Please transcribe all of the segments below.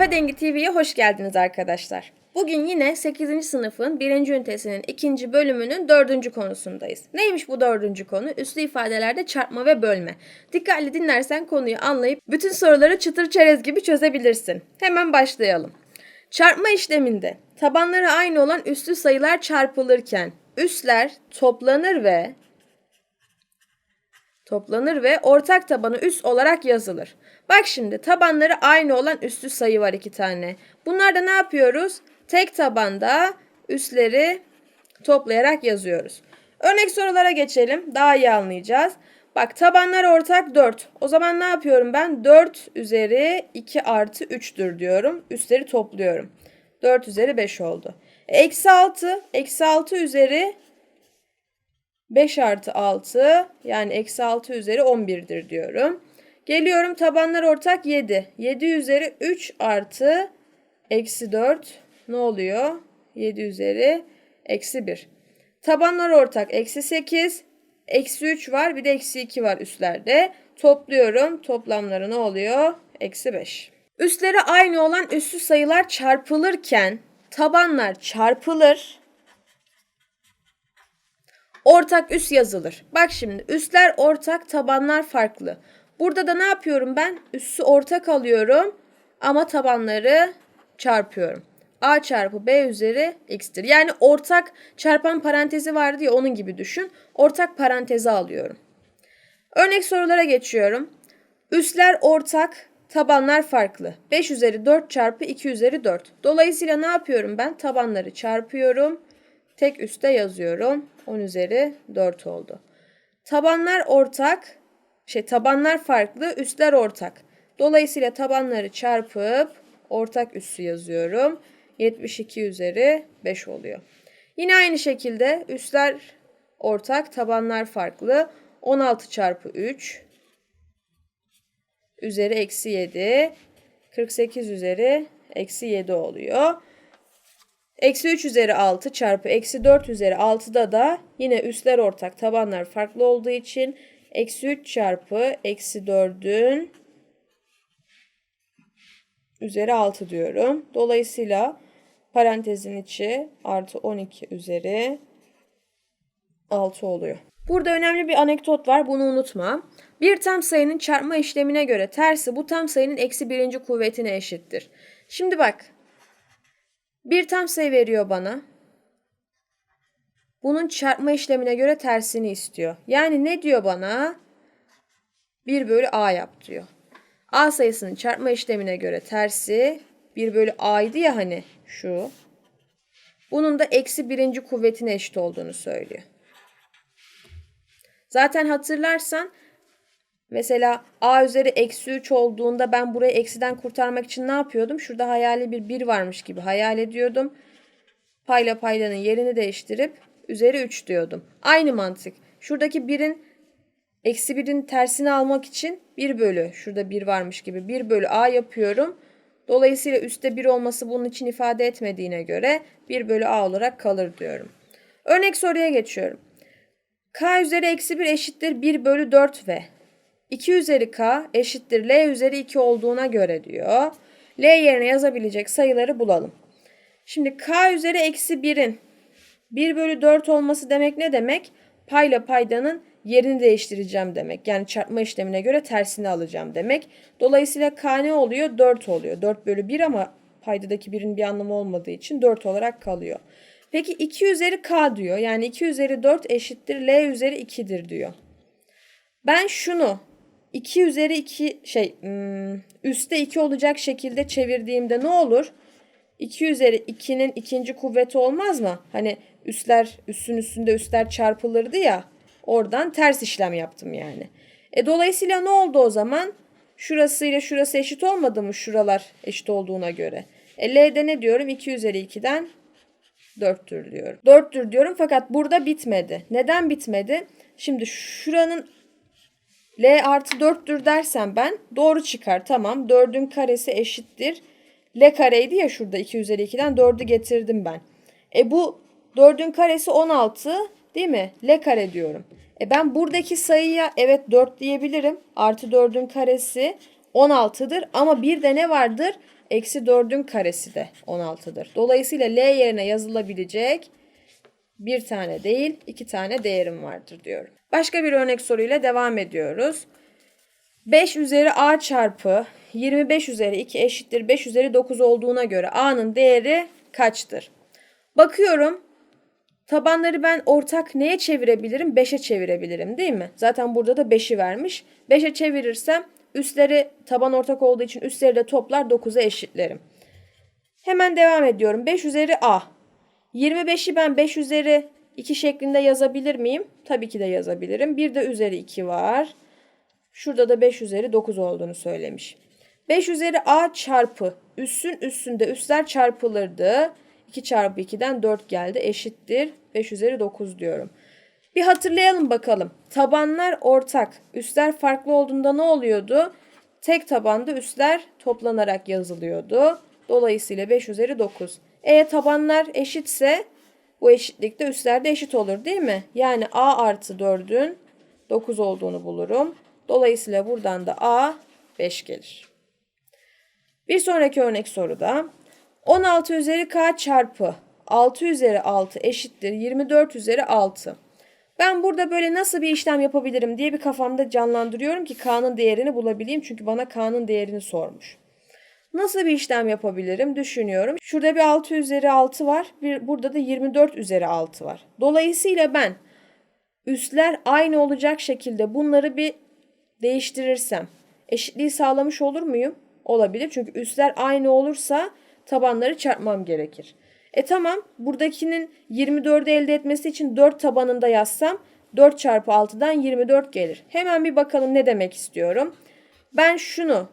Kafa Dengi TV'ye hoş geldiniz arkadaşlar. Bugün yine 8. sınıfın 1. ünitesinin 2. bölümünün 4. konusundayız. Neymiş bu 4. konu? Üslü ifadelerde çarpma ve bölme. Dikkatli dinlersen konuyu anlayıp bütün soruları çıtır çerez gibi çözebilirsin. Hemen başlayalım. Çarpma işleminde tabanları aynı olan üslü sayılar çarpılırken üsler toplanır ve toplanır ve ortak tabanı üst olarak yazılır. Bak şimdi tabanları aynı olan üslü sayı var iki tane. Bunlarda ne yapıyoruz? Tek tabanda üsleri toplayarak yazıyoruz. Örnek sorulara geçelim. Daha iyi anlayacağız. Bak tabanlar ortak 4. O zaman ne yapıyorum ben? 4 üzeri 2 artı 3'tür diyorum. Üstleri topluyorum. 4 üzeri 5 oldu. Eksi 6. Eksi 6 üzeri 5 artı 6 yani eksi 6 üzeri 11'dir diyorum. Geliyorum tabanlar ortak 7. 7 üzeri 3 artı eksi 4 ne oluyor? 7 üzeri eksi 1. Tabanlar ortak eksi 8. Eksi 3 var bir de eksi 2 var üstlerde. Topluyorum toplamları ne oluyor? Eksi 5. Üstleri aynı olan üslü sayılar çarpılırken tabanlar çarpılır. Ortak üs yazılır. Bak şimdi üstler ortak, tabanlar farklı. Burada da ne yapıyorum ben? Üssü ortak alıyorum ama tabanları çarpıyorum. A çarpı B üzeri x'tir. Yani ortak çarpan parantezi vardı ya onun gibi düşün. Ortak parantezi alıyorum. Örnek sorulara geçiyorum. Üsler ortak, tabanlar farklı. 5 üzeri 4 çarpı 2 üzeri 4. Dolayısıyla ne yapıyorum ben? Tabanları çarpıyorum. Tek üste yazıyorum. 10 üzeri 4 oldu. Tabanlar ortak, şey tabanlar farklı, üstler ortak. Dolayısıyla tabanları çarpıp ortak üssü yazıyorum. 72 üzeri 5 oluyor. Yine aynı şekilde üstler ortak, tabanlar farklı. 16 çarpı 3 üzeri eksi 7. 48 üzeri eksi 7 oluyor. Eksi 3 üzeri 6 çarpı eksi 4 üzeri 6'da da yine üstler ortak tabanlar farklı olduğu için eksi 3 çarpı eksi 4'ün üzeri 6 diyorum. Dolayısıyla parantezin içi artı 12 üzeri 6 oluyor. Burada önemli bir anekdot var bunu unutma. Bir tam sayının çarpma işlemine göre tersi bu tam sayının eksi birinci kuvvetine eşittir. Şimdi bak bir tam sayı veriyor bana. Bunun çarpma işlemine göre tersini istiyor. Yani ne diyor bana? 1 bölü a yap diyor. A sayısının çarpma işlemine göre tersi 1 bölü a'ydı ya hani şu. Bunun da eksi birinci kuvvetine eşit olduğunu söylüyor. Zaten hatırlarsan Mesela a üzeri eksi 3 olduğunda ben burayı eksiden kurtarmak için ne yapıyordum? Şurada hayali bir 1 varmış gibi hayal ediyordum. Payla paylanın yerini değiştirip üzeri 3 diyordum. Aynı mantık. Şuradaki 1'in eksi 1'in tersini almak için 1 bölü. Şurada 1 varmış gibi 1 bölü a yapıyorum. Dolayısıyla üstte 1 olması bunun için ifade etmediğine göre 1 bölü a olarak kalır diyorum. Örnek soruya geçiyorum. k üzeri eksi 1 eşittir 1 bölü 4 ve 2 üzeri k eşittir L üzeri 2 olduğuna göre diyor. L yerine yazabilecek sayıları bulalım. Şimdi k üzeri eksi 1'in 1 bölü 4 olması demek ne demek? Payla paydanın yerini değiştireceğim demek. Yani çarpma işlemine göre tersini alacağım demek. Dolayısıyla k ne oluyor? 4 oluyor. 4 bölü 1 ama paydadaki 1'in bir anlamı olmadığı için 4 olarak kalıyor. Peki 2 üzeri k diyor. Yani 2 üzeri 4 eşittir L üzeri 2'dir diyor. Ben şunu 2 üzeri 2 şey üstte 2 olacak şekilde çevirdiğimde ne olur? 2 üzeri 2'nin ikinci kuvveti olmaz mı? Hani üstler üstün üstünde üstler çarpılırdı ya. Oradan ters işlem yaptım yani. E dolayısıyla ne oldu o zaman? Şurası ile şurası eşit olmadı mı şuralar eşit olduğuna göre? E L'de ne diyorum? 2 üzeri 2'den 4'tür diyorum. 4'tür diyorum fakat burada bitmedi. Neden bitmedi? Şimdi şuranın L artı 4'tür dersem ben doğru çıkar. Tamam 4'ün karesi eşittir. L kareydi ya şurada 2 üzeri 2'den 4'ü getirdim ben. E bu 4'ün karesi 16 değil mi? L kare diyorum. E ben buradaki sayıya evet 4 diyebilirim. Artı 4'ün karesi 16'dır. Ama bir de ne vardır? Eksi 4'ün karesi de 16'dır. Dolayısıyla L yerine yazılabilecek bir tane değil iki tane değerim vardır diyorum. Başka bir örnek soruyla devam ediyoruz. 5 üzeri a çarpı 25 üzeri 2 eşittir 5 üzeri 9 olduğuna göre a'nın değeri kaçtır? Bakıyorum tabanları ben ortak neye çevirebilirim? 5'e çevirebilirim değil mi? Zaten burada da 5'i vermiş. 5'e çevirirsem üstleri taban ortak olduğu için üstleri de toplar 9'a eşitlerim. Hemen devam ediyorum. 5 üzeri a. 25'i ben 5 üzeri 2 şeklinde yazabilir miyim? Tabii ki de yazabilirim. Bir de üzeri 2 var. Şurada da 5 üzeri 9 olduğunu söylemiş. 5 üzeri a çarpı üssün üstünde üstler çarpılırdı. 2 çarpı 2'den 4 geldi eşittir. 5 üzeri 9 diyorum. Bir hatırlayalım bakalım. Tabanlar ortak. Üstler farklı olduğunda ne oluyordu? Tek tabanda üstler toplanarak yazılıyordu. Dolayısıyla 5 üzeri 9. E tabanlar eşitse bu eşitlikte üstler de eşit olur değil mi? Yani a artı 4'ün 9 olduğunu bulurum. Dolayısıyla buradan da a 5 gelir. Bir sonraki örnek soruda 16 üzeri k çarpı 6 üzeri 6 eşittir 24 üzeri 6. Ben burada böyle nasıl bir işlem yapabilirim diye bir kafamda canlandırıyorum ki k'nın değerini bulabileyim. Çünkü bana k'nın değerini sormuş. Nasıl bir işlem yapabilirim düşünüyorum. Şurada bir 6 üzeri 6 var. Bir, burada da 24 üzeri 6 var. Dolayısıyla ben üstler aynı olacak şekilde bunları bir değiştirirsem eşitliği sağlamış olur muyum? Olabilir. Çünkü üstler aynı olursa tabanları çarpmam gerekir. E tamam buradakinin 24'ü elde etmesi için 4 tabanında yazsam 4 çarpı 6'dan 24 gelir. Hemen bir bakalım ne demek istiyorum. Ben şunu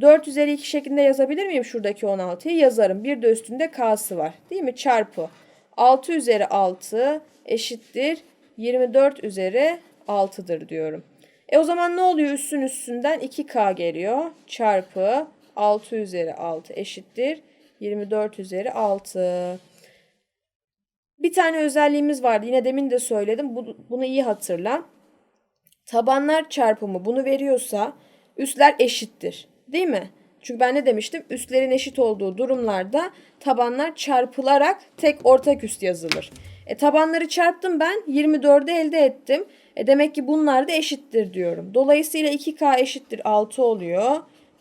4 üzeri 2 şeklinde yazabilir miyim şuradaki 16'yı? Yazarım. Bir de üstünde k'sı var. Değil mi? Çarpı 6 üzeri 6 eşittir 24 üzeri 6'dır diyorum. E o zaman ne oluyor? Üstün üstünden 2k geliyor. Çarpı 6 üzeri 6 eşittir 24 üzeri 6. Bir tane özelliğimiz vardı. Yine demin de söyledim. Bunu iyi hatırla. Tabanlar çarpımı bunu veriyorsa üstler eşittir. Değil mi? Çünkü ben ne demiştim? Üstlerin eşit olduğu durumlarda tabanlar çarpılarak tek ortak üst yazılır. E tabanları çarptım ben 24'ü elde ettim. E demek ki bunlar da eşittir diyorum. Dolayısıyla 2K eşittir 6 oluyor.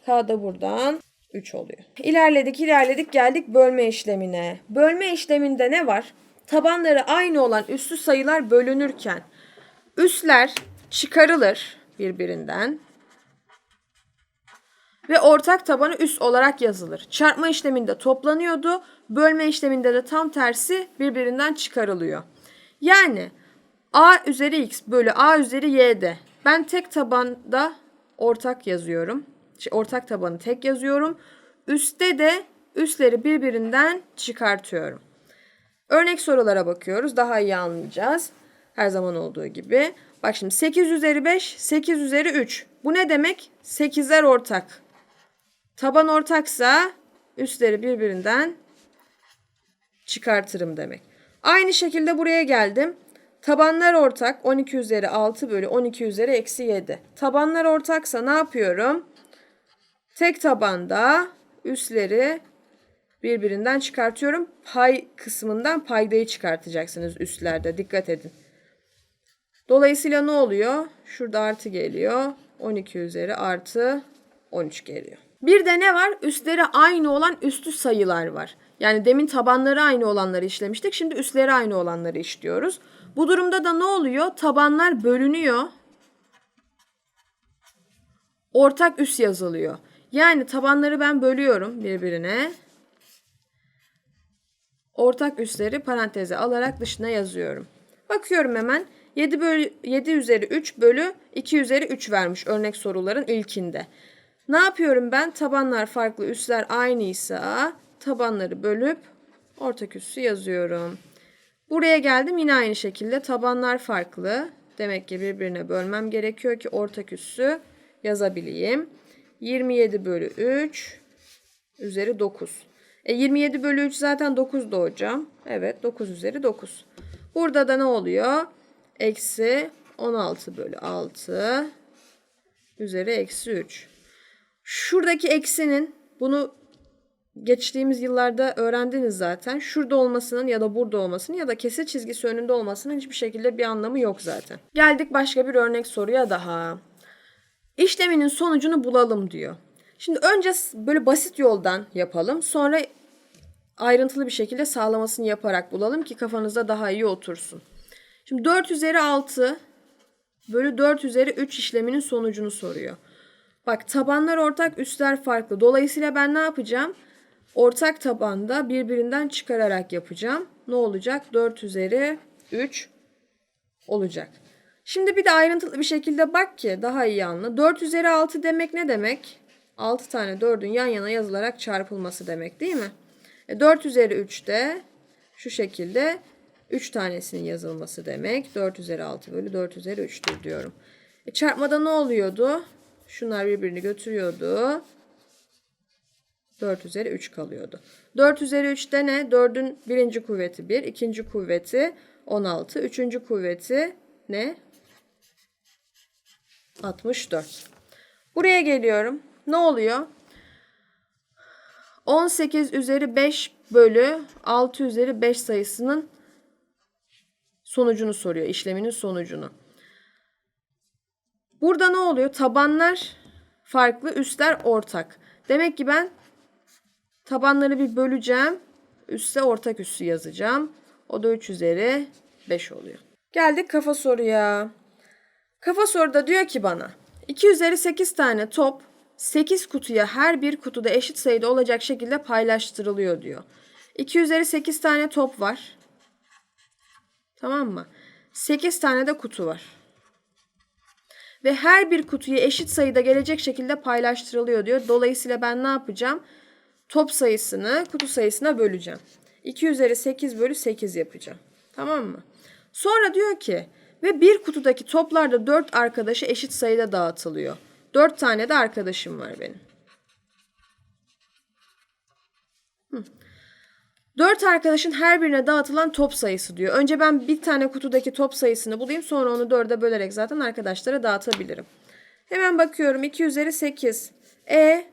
K da buradan 3 oluyor. İlerledik ilerledik geldik bölme işlemine. Bölme işleminde ne var? Tabanları aynı olan üslü sayılar bölünürken üsler çıkarılır birbirinden ve ortak tabanı üst olarak yazılır. Çarpma işleminde toplanıyordu. Bölme işleminde de tam tersi birbirinden çıkarılıyor. Yani a üzeri x bölü a üzeri y'de ben tek tabanda ortak yazıyorum. Şey, ortak tabanı tek yazıyorum. Üste de üstleri birbirinden çıkartıyorum. Örnek sorulara bakıyoruz. Daha iyi anlayacağız. Her zaman olduğu gibi. Bak şimdi 8 üzeri 5, 8 üzeri 3. Bu ne demek? 8'ler ortak. Taban ortaksa üstleri birbirinden çıkartırım demek. Aynı şekilde buraya geldim. Tabanlar ortak 12 üzeri 6 bölü 12 üzeri eksi 7. Tabanlar ortaksa ne yapıyorum? Tek tabanda üstleri birbirinden çıkartıyorum. Pay kısmından paydayı çıkartacaksınız üstlerde. Dikkat edin. Dolayısıyla ne oluyor? Şurada artı geliyor. 12 üzeri artı 13 geliyor. Bir de ne var? Üstleri aynı olan üstü sayılar var. Yani demin tabanları aynı olanları işlemiştik. Şimdi üstleri aynı olanları işliyoruz. Bu durumda da ne oluyor? Tabanlar bölünüyor. Ortak üst yazılıyor. Yani tabanları ben bölüyorum birbirine. Ortak üstleri paranteze alarak dışına yazıyorum. Bakıyorum hemen. 7, bölü, 7 üzeri 3 bölü 2 üzeri 3 vermiş örnek soruların ilkinde. Ne yapıyorum ben? Tabanlar farklı, üstler aynıysa tabanları bölüp ortak üssü yazıyorum. Buraya geldim yine aynı şekilde tabanlar farklı. Demek ki birbirine bölmem gerekiyor ki ortak üssü yazabileyim. 27 bölü 3 üzeri 9. E 27 bölü 3 zaten 9 da hocam. Evet 9 üzeri 9. Burada da ne oluyor? Eksi 16 bölü 6 üzeri eksi 3. Şuradaki eksinin bunu geçtiğimiz yıllarda öğrendiniz zaten. Şurada olmasının ya da burada olmasının ya da kesir çizgisi önünde olmasının hiçbir şekilde bir anlamı yok zaten. Geldik başka bir örnek soruya daha. İşleminin sonucunu bulalım diyor. Şimdi önce böyle basit yoldan yapalım. Sonra ayrıntılı bir şekilde sağlamasını yaparak bulalım ki kafanızda daha iyi otursun. Şimdi 4 üzeri 6 bölü 4 üzeri 3 işleminin sonucunu soruyor. Bak tabanlar ortak, üstler farklı. Dolayısıyla ben ne yapacağım? Ortak tabanda birbirinden çıkararak yapacağım. Ne olacak? 4 üzeri 3 olacak. Şimdi bir de ayrıntılı bir şekilde bak ki daha iyi anla. 4 üzeri 6 demek ne demek? 6 tane 4'ün yan yana yazılarak çarpılması demek değil mi? E 4 üzeri 3 de şu şekilde 3 tanesinin yazılması demek. 4 üzeri 6 bölü 4 üzeri 3'tür diyorum. E çarpmada ne oluyordu? Şunlar birbirini götürüyordu. 4 üzeri 3 kalıyordu. 4 üzeri 3'te ne? 4'ün birinci kuvveti 1, ikinci kuvveti 16, üçüncü kuvveti ne? 64. Buraya geliyorum. Ne oluyor? 18 üzeri 5 bölü 6 üzeri 5 sayısının sonucunu soruyor. işleminin sonucunu. Burada ne oluyor? Tabanlar farklı, üstler ortak. Demek ki ben tabanları bir böleceğim. Üste ortak üssü yazacağım. O da 3 üzeri 5 oluyor. Geldik kafa soruya. Kafa soruda diyor ki bana 2 üzeri 8 tane top 8 kutuya her bir kutuda eşit sayıda olacak şekilde paylaştırılıyor diyor. 2 üzeri 8 tane top var. Tamam mı? 8 tane de kutu var. Ve her bir kutuya eşit sayıda gelecek şekilde paylaştırılıyor diyor. Dolayısıyla ben ne yapacağım? Top sayısını kutu sayısına böleceğim. 2 üzeri 8 bölü 8 yapacağım. Tamam mı? Sonra diyor ki ve bir kutudaki toplarda 4 arkadaşı eşit sayıda dağıtılıyor. 4 tane de arkadaşım var benim. Hı. 4 arkadaşın her birine dağıtılan top sayısı diyor. Önce ben bir tane kutudaki top sayısını bulayım sonra onu 4'e bölerek zaten arkadaşlara dağıtabilirim. Hemen bakıyorum 2 üzeri 8. E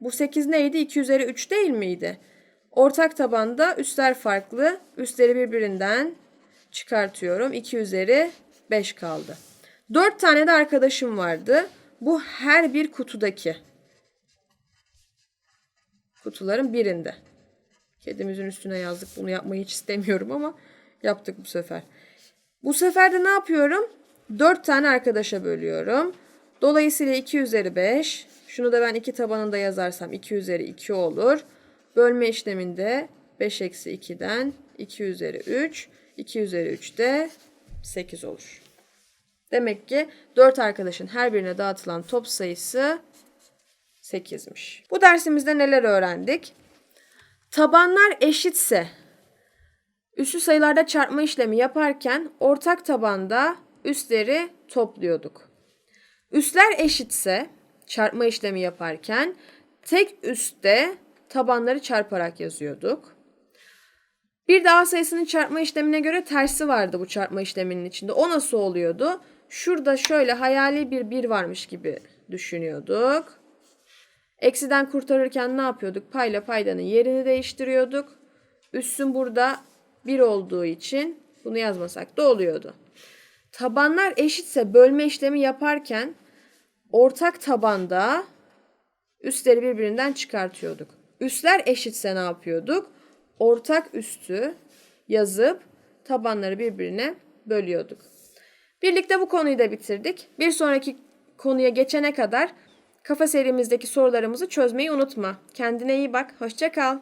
bu 8 neydi? 2 üzeri 3 değil miydi? Ortak tabanda üstler farklı. Üstleri birbirinden çıkartıyorum. 2 üzeri 5 kaldı. 4 tane de arkadaşım vardı. Bu her bir kutudaki. Kutuların birinde. Kedimizin üstüne yazdık. Bunu yapmayı hiç istemiyorum ama yaptık bu sefer. Bu sefer de ne yapıyorum? 4 tane arkadaşa bölüyorum. Dolayısıyla 2 üzeri 5. Şunu da ben 2 tabanında yazarsam 2 üzeri 2 olur. Bölme işleminde 5 eksi 2'den 2 üzeri 3. 2 üzeri 3 de 8 olur. Demek ki 4 arkadaşın her birine dağıtılan top sayısı 8'miş. Bu dersimizde neler öğrendik? Tabanlar eşitse üslü sayılarda çarpma işlemi yaparken ortak tabanda üstleri topluyorduk. Üstler eşitse çarpma işlemi yaparken tek üstte tabanları çarparak yazıyorduk. Bir de A sayısının çarpma işlemine göre tersi vardı bu çarpma işleminin içinde. O nasıl oluyordu? Şurada şöyle hayali bir bir varmış gibi düşünüyorduk. Eksiden kurtarırken ne yapıyorduk? Payla paydanın yerini değiştiriyorduk. Üssün burada 1 olduğu için bunu yazmasak da oluyordu. Tabanlar eşitse bölme işlemi yaparken ortak tabanda üstleri birbirinden çıkartıyorduk. Üstler eşitse ne yapıyorduk? Ortak üstü yazıp tabanları birbirine bölüyorduk. Birlikte bu konuyu da bitirdik. Bir sonraki konuya geçene kadar kafa serimizdeki sorularımızı çözmeyi unutma. Kendine iyi bak. Hoşça kal.